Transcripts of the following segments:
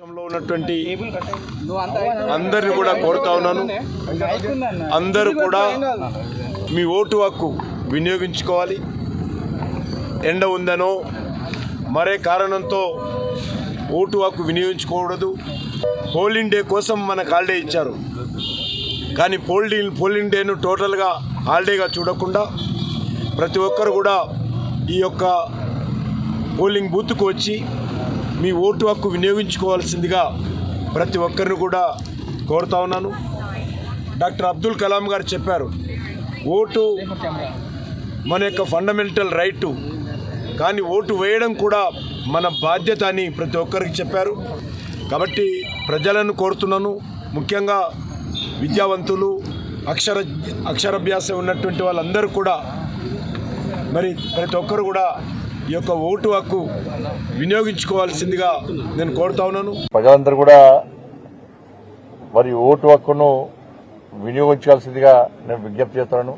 రాష్ట్రంలో ఉన్నటువంటి అందరిని కూడా కోరుతా ఉన్నాను. అందరూ కూడా మీ ఓటు హక్కు వినియోగించుకోవాలి. ఎండ ఉందనో మరే కారణంతో ఓటు హక్కు వినియోగించుకోకూడదు. పోలింగ్ డే కోసం మనకు హాలిడే ఇచ్చారు. కానీ పోలింగ్ పోలింగ్ డేను టోటల్గా హాలిడేగా చూడకుండా ప్రతి ఒక్కరు కూడా ఈ యొక్క పోలింగ్ బూత్కు వచ్చి మీ ఓటు హక్కు వినియోగించుకోవాల్సిందిగా ప్రతి ఒక్కరిని కూడా కోరుతా ఉన్నాను. డాక్టర్ అబ్దుల్ కలాం గారు చెప్పారు ఓటు మన యొక్క ఫండమెంటల్ రైటు కానీ ఓటు వేయడం కూడా మన బాధ్యత అని ప్రతి ఒక్కరికి చెప్పారు. కాబట్టి ప్రజలను కోరుతున్నాను. ముఖ్యంగా విద్యావంతులు అక్షర అక్షరాభ్యాసం ఉన్నటువంటి వాళ్ళందరూ కూడా మరి ప్రతి ఒక్కరు కూడా ఈ యొక్క ఓటు హక్కు వినియోగించుకోవాల్సిందిగా నేను కోరుతా ఉన్నాను. ప్రజలందరూ కూడా మరి ఓటు హక్కును వినియోగించాల్సిందిగా నేను విజ్ఞప్తి చేస్తున్నాను.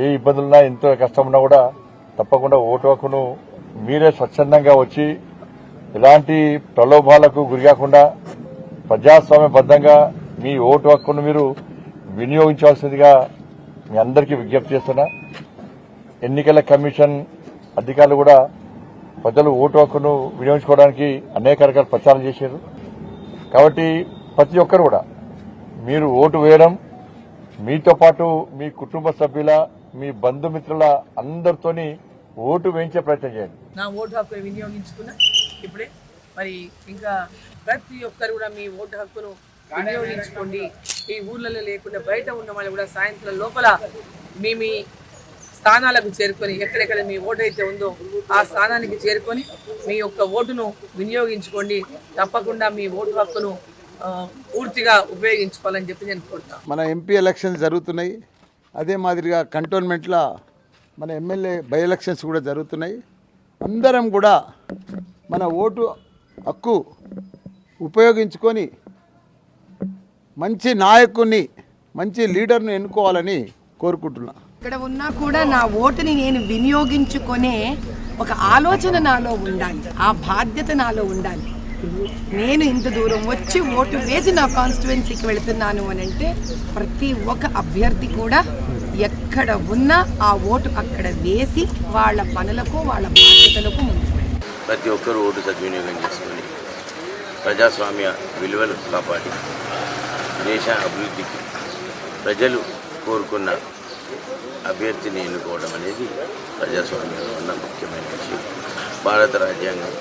ఏ ఇబ్బందులున్నా ఎంతో కష్టం ఉన్నా కూడా తప్పకుండా ఓటు హక్కును మీరే స్వచ్ఛందంగా వచ్చి ఎలాంటి ప్రలోభాలకు గురికాకుండా ప్రజాస్వామ్యబద్ధంగా మీ ఓటు హక్కును మీరు వినియోగించాల్సిందిగా మీ అందరికీ విజ్ఞప్తి చేస్తున్నా. ఎన్నికల కమిషన్ అధికారులు కూడా ప్రజలు ఓటు హక్కును వినియోగించుకోవడానికి అనేక రకాల ప్రచారం చేశారు. కాబట్టి ప్రతి ఒక్కరు కూడా మీరు ఓటు వేయడం మీతో పాటు మీ కుటుంబ సభ్యుల మీ బంధుమిత్రుల అందరితోని ఓటు వేయించే ప్రయత్నం చేయండి. నా ఓటు హక్కు వినియోగించుకున్నా ఇప్పుడే. మరి ఇంకా ప్రతి ఒక్కరు కూడా మీ ఓటు హక్కును వినియోగించుకోండి. ఈ ఊర్లలో లేకుండా బయట ఉన్న వాళ్ళు కూడా సాయంత్రం లోపల మీ మీ స్థానాలకు చేరుకొని ఎక్కడెక్కడ మీ ఓటు అయితే ఉందో ఆ స్థానానికి చేరుకొని మీ యొక్క ఓటును వినియోగించుకోండి. తప్పకుండా మీ ఓటు హక్కును పూర్తిగా ఉపయోగించుకోవాలని చెప్పి నేను కోరుతాను మన ఎంపీ ఎలక్షన్స్ జరుగుతున్నాయి. అదే మాదిరిగా కంటోన్మెంట్లో మన ఎమ్మెల్యే బై ఎలక్షన్స్ కూడా జరుగుతున్నాయి. అందరం కూడా మన ఓటు హక్కు ఉపయోగించుకొని మంచి నాయకుడిని మంచి లీడర్ను ఎన్నుకోవాలని కోరుకుంటున్నాను ఇక్కడ ఉన్నా కూడా నా ఓటుని నేను వినియోగించుకునే ఒక ఆలోచన నాలో ఉండాలి. ఆ బాధ్యత నాలో ఉండాలి. నేను ఇంత దూరం వచ్చి ఓటు వేసి నా కాన్స్టిట్యువెన్సీకి వెళుతున్నాను అని అంటే ప్రతి ఒక్క అభ్యర్థి కూడా ఎక్కడ ఉన్నా ఆ ఓటు అక్కడ వేసి వాళ్ళ పనులకు వాళ్ళ బాధ్యతలకు ప్రతి ఒక్కరు ఓటు సద్వినియోగం చేసుకొని ప్రజాస్వామ్య విలువలు కాపాడి దేశ అభివృద్ధికి ప్రజలు కోరుకున్న అభ్యర్థిని ఎన్నుకోవడం అనేది ప్రజాస్వామ్యంలో ఉన్న ముఖ్యమైన విషయం. భారత రాజ్యాంగం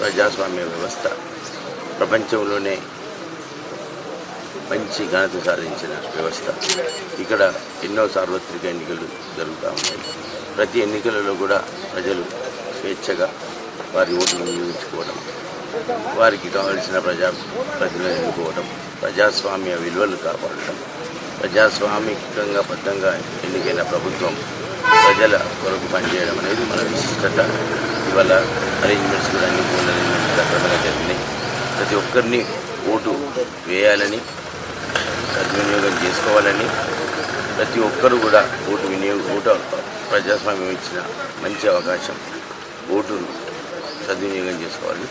ప్రజాస్వామ్య వ్యవస్థ ప్రపంచంలోనే మంచి ఘనత సాధించిన వ్యవస్థ. ఇక్కడ ఎన్నో సార్వత్రిక ఎన్నికలు జరుగుతూ ఉన్నాయి. ప్రతి ఎన్నికలలో కూడా ప్రజలు స్వేచ్ఛగా వారి ఓటును వినియోగించుకోవడం వారికి కావలసిన ప్రజా ప్రజలు ఎన్నుకోవడం ప్రజాస్వామ్య విలువలు కాపాడటం ప్రజాస్వామికంగా బద్ధంగా ఎన్నికైన ప్రభుత్వం ప్రజల కొరకు పనిచేయడం అనేది మన విశిష్టత. ఇవాళ అరేంజ్మెంట్స్ కూడా అన్ని పూర్ణ సక్రమంగా జరిగినాయి. ప్రతి ఒక్కరిని ఓటు వేయాలని సద్వినియోగం చేసుకోవాలని ప్రతి ఒక్కరు కూడా ఓటు వినియోగ ఓటు ప్రజాస్వామ్యం ఇచ్చిన మంచి అవకాశం. ఓటును సద్వినియోగం చేసుకోవాలని